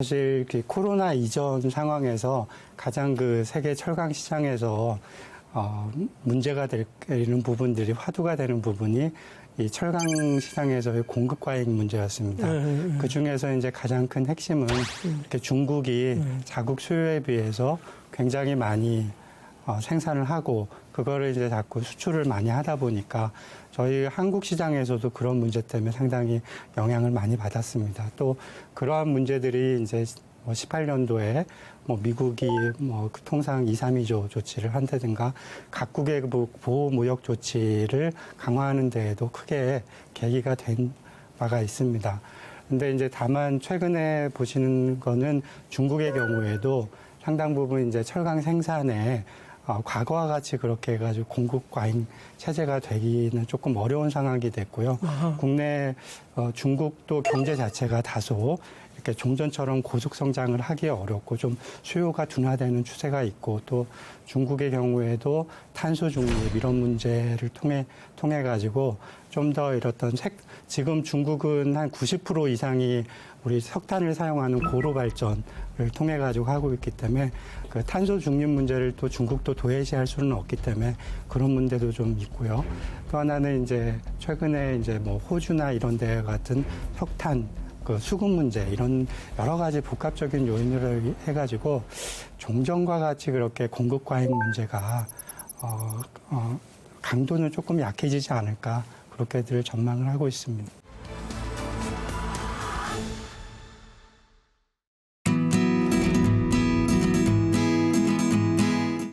사실 그 코로나 이전 상황에서 가장 그 세계 철강 시장에서 어, 문제가 되는 부분들이 화두가 되는 부분이 이 철강 시장에서의 공급 과잉 문제였습니다. 네, 그 중에서 이제 가장 큰 핵심은 이렇게 중국이 자국 수요에 비해서 굉장히 많이 어, 생산을 하고 그거를 이제 자꾸 수출을 많이 하다 보니까 저희 한국 시장에서도 그런 문제 때문에 상당히 영향을 많이 받았습니다. 또 그러한 문제들이 이제 뭐 18년도에 뭐 미국이 뭐그 통상 2, 3위조 조치를 한다든가 각국의 그 보호 무역 조치를 강화하는 데에도 크게 계기가 된 바가 있습니다. 근데 이제 다만 최근에 보시는 거는 중국의 경우에도 상당 부분 이제 철강 생산에 어, 과거와 같이 그렇게 해가지고 공급 과잉 체제가 되기는 조금 어려운 상황이 됐고요. 국내 어, 중국도 경제 자체가 다소 이렇게 종전처럼 고속 성장을 하기 어렵고 좀 수요가 둔화되는 추세가 있고 또 중국의 경우에도 탄소 중립 이런 문제를 통해 통해 가지고 좀 더 이렇던 색 지금 중국은 한 90% 이상이 우리 석탄을 사용하는 고로 발전을 통해 가지고 하고 있기 때문에 그 탄소 중립 문제를 또 중국도 도외시할 수는 없기 때문에 그런 문제도 좀 있고요. 또 하나는 이제 최근에 이제 뭐 호주나 이런 데 같은 석탄 그 수급 문제 이런 여러 가지 복합적인 요인을 해가지고 종전과 같이 그렇게 공급 과잉 문제가 어, 어, 강도는 조금 약해지지 않을까 그렇게들 전망을 하고 있습니다.